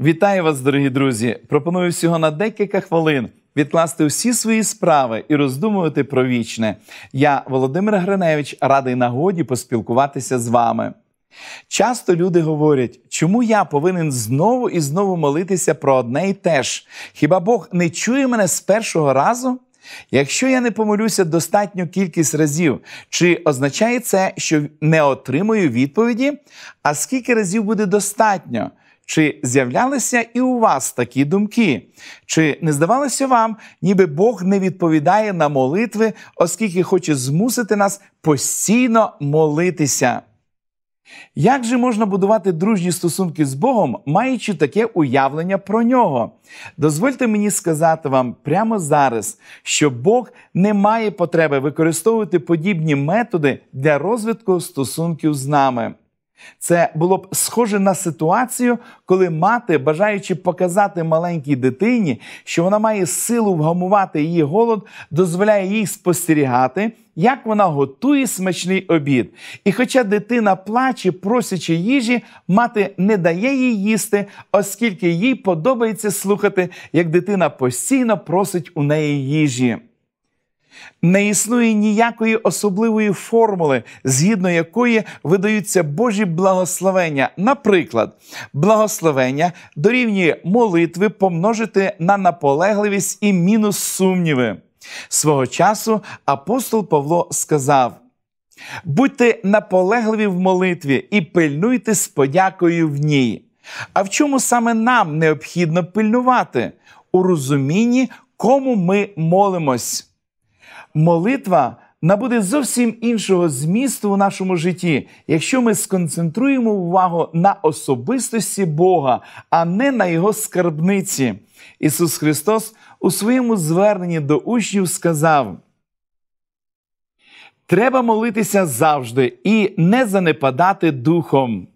Вітаю вас, дорогі друзі! Пропоную всього на декілька хвилин відкласти всі свої справи і роздумувати про вічне. Я, Володимир Гриневич, радий нагоді поспілкуватися з вами. Часто люди говорять, чому я повинен знову і знову молитися про одне і те ж? Хіба Бог не чує мене з першого разу? Якщо я не помолюся достатню кількість разів, чи означає це, що не отримую відповіді? А скільки разів буде достатньо? Чи з'являлися і у вас такі думки? Чи не здавалося вам, ніби Бог не відповідає на молитви, оскільки хоче змусити нас постійно молитися? Як же можна будувати дружні стосунки з Богом, маючи таке уявлення про нього? Дозвольте мені сказати вам прямо зараз, що Бог не має потреби використовувати подібні методи для розвитку стосунків з нами. Це було б схоже на ситуацію, коли мати, бажаючи показати маленькій дитині, що вона має силу вгамувати її голод, дозволяє їй спостерігати, як вона готує смачний обід. І хоча дитина плаче, просячи їжі, мати не дає їй їсти, оскільки їй подобається слухати, як дитина постійно просить у неї їжі. Не існує ніякої особливої формули, згідно якої видаються Божі благословення. Наприклад, благословення дорівнює молитви помножити на наполегливість і мінус сумніви. Свого часу апостол Павло сказав: будьте наполегливі в молитві і пильнуйте з подякою в ній. А в чому саме нам необхідно пильнувати? У розумінні, кому ми молимось молитва набуде зовсім іншого змісту у нашому житті, якщо ми сконцентруємо увагу на особистості Бога, а не на Його скарбниці. Ісус Христос у своєму зверненні до учнів сказав: Треба молитися завжди і не занепадати духом.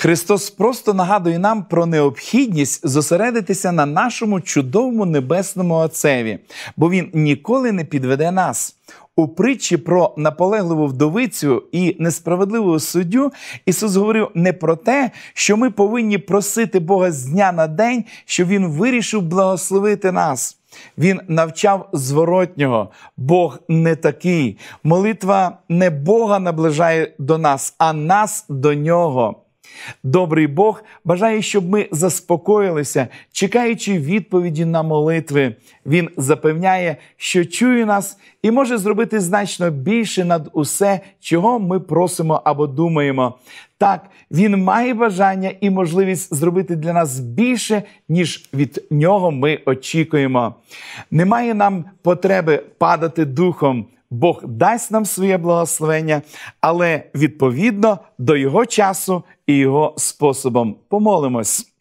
Христос просто нагадує нам про необхідність зосередитися на нашому чудовому небесному Отцеві, бо Він ніколи не підведе нас. У притчі про наполегливу вдовицю і несправедливого суддю Ісус говорив не про те, що ми повинні просити Бога з дня на день, щоб Він вирішив благословити нас. Він навчав зворотнього. Бог не такий. Молитва не Бога наближає до нас, а нас до нього. Добрий Бог бажає, щоб ми заспокоїлися, чекаючи відповіді на молитви. Він запевняє, що чує нас і може зробити значно більше над усе, чого ми просимо або думаємо. Так, він має бажання і можливість зробити для нас більше, ніж від нього ми очікуємо. Немає нам потреби падати духом. Бог дасть нам своє благословення, але відповідно до його часу і його способом. Помолимось.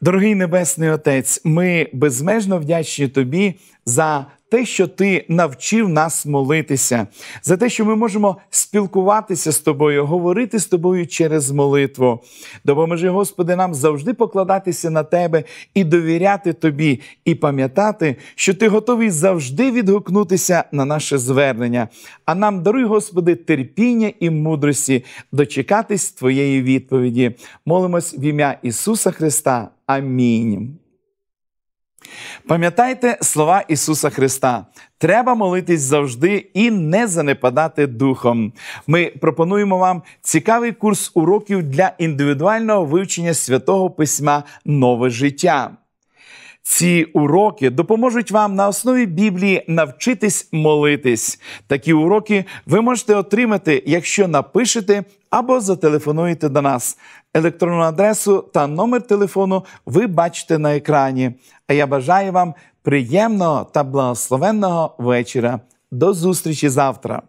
Дорогий Небесний Отець, ми безмежно вдячні Тобі за те, що ти навчив нас молитися, за те, що ми можемо спілкуватися з тобою, говорити з тобою через молитву. Допоможи, Господи, нам завжди покладатися на Тебе і довіряти Тобі, і пам'ятати, що Ти готовий завжди відгукнутися на наше звернення. А нам даруй, Господи, терпіння і мудрості дочекатись Твоєї відповіді. Молимось в ім'я Ісуса Христа. Амінь. Пам'ятайте слова Ісуса Христа. Треба молитись завжди і не занепадати духом. Ми пропонуємо вам цікавий курс уроків для індивідуального вивчення святого письма Нове життя. Ці уроки допоможуть вам на основі Біблії навчитись молитись. Такі уроки ви можете отримати, якщо напишете або зателефонуєте до нас. Електронну адресу та номер телефону ви бачите на екрані. А я бажаю вам приємного та благословенного вечора. До зустрічі завтра!